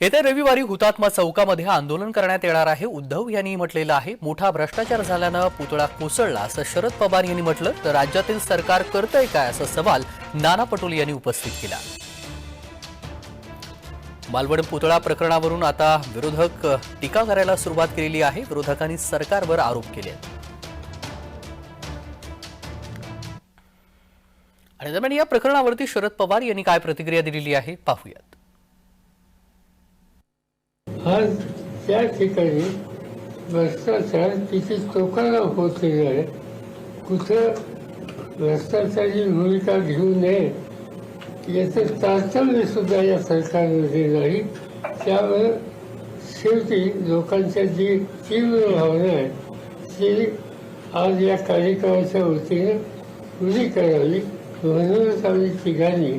येत्या रविवारी हुतात्मा चौकामध्ये आंदोलन करण्यात येणार आहे. उद्धव यांनी म्हटलेलं आहे मोठा भ्रष्टाचार झाल्यानं पुतळा कोसळला असं शरद पवार यांनी म्हटलं. तर राज्यातील सरकार करतंय काय असा सवाल नाना पटोले यांनी उपस्थित केला. मालवण पुतळा प्रकरणावरून आता विरोधक टीका करायला सुरुवात केलेली आहे. विरोधकांनी सरकारवर आरोप केले. आहेत. आणि दरम्यान या प्रकरणावरती शरद पवार यांनी काय प्रतिक्रिया दिलेली आहे? पाहूयात. आज त्या ठिकाणी भ्रष्टाचार किती टोकाला पोहोचलेला आहे. कुठं भ्रष्टाचाराची भूमिका घेऊ नये याचं तारतम्य सुद्धा या सरकारमध्ये नाही. त्यामुळे शेवटी लोकांच्या जी तीव्र भावना आहे ती आज या कार्यक्रमाच्या वतीनं पुरी करावी म्हणूनच आम्ही ठिकाणी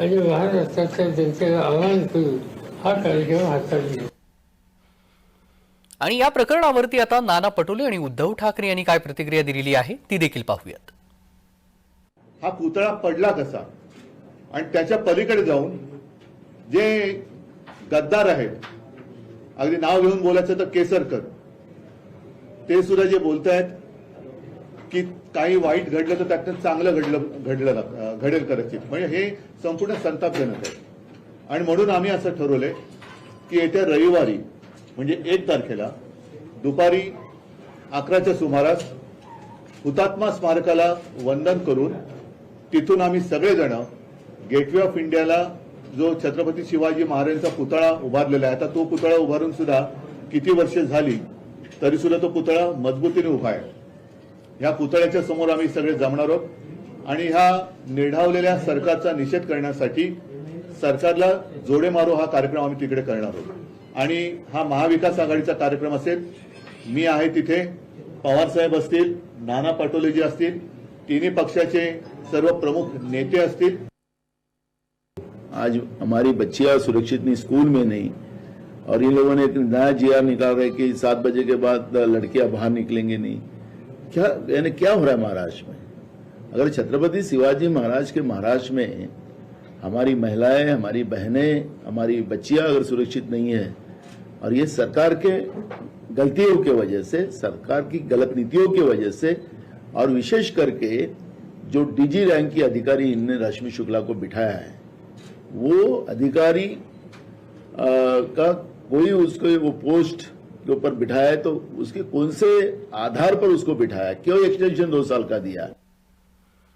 आणि महाराष्ट्राच्या जनतेला आवाहन करून हा कार्यक्रम हातात घेऊ आणि या प्रकरणावरती आता नाना पटोले आणि उद्धव ठाकरे यांनी काय प्रतिक्रिया दिलेली आहे ती देखील पाहूयात. हा पुतळा पडला कसा? आणि त्याच्या पलीकडे जाऊन जे गद्दार आहेत अगदी नाव घेऊन बोलायचं तर केसरकर ते सुद्धा जे बोलत आहेत की काही वाईट घडलं तर त्यातनं चांगलं घडलं घडलं घडेल कदाचित. म्हणजे हे संपूर्ण संतापजनक आहे. आणि म्हणून आम्ही असं ठरवलंय की येत्या रविवारी म्हणजे एक तारखेला दुपारी अकराच्या सुमारास हुतात्मा स्मारकाला वंदन करून तिथून आम्ही सगळेजण गेटवे ऑफ इंडियाला जो छत्रपती शिवाजी महाराजांचा पुतळा उभारलेला आहे. आता तो पुतळा उभारून सुद्धा किती वर्ष झाली तरी सुद्धा तो पुतळा मजबूतीने उभा आहे. ह्या पुतळ्याच्या समोर आम्ही सगळे जमणार आहोत आणि ह्या निर्ढावलेल्या सरकारचा निषेध करण्यासाठी सरकारला जोडे मारो हा कार्यक्रम आम्ही तिकडे करणार आहोत. आणि हा महाविकास आघाडीचा कार्यक्रम असेल, मी आहे तिथे पवारसाहेब असतील, नाना पटोलेजी असतील, तिन्ही पक्षाचे सर्व प्रमुख नेते असतील. आज हमारी बच्चियाँ सुरक्षित नहीं, स्कूल में नहीं, और इन लोगों ने एक नया जिया निकाल रहे कि सात बजे के बाद लड़कियाँ बाहर निकलेंगे नहीं। क्या, यानी क्या हो रहा है महाराष्ट्र में? अगर छत्रपति शिवाजी महाराज के महाराष्ट्र में हमारी महिलाएँ, हमारी बहनें, हमारी बच्चियाँ अगर सुरक्षित नहीं है और ये सरकार के गलतियों के वजह से सरकार की गलत नीतियों की वजह से और विशेष करके जो डीजी रैंक की अधिकारी इनने रश्मि शुक्ला को बिठाया है वो अधिकारी आ, का कोई उसको वो पोस्ट के ऊपर बिठाया है तो उसके कौन से आधार पर उसको बिठाया क्यों एक्सटेंशन दो साल का दिया?